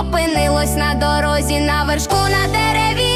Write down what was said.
опинилось на дорозі на вершку на дереві.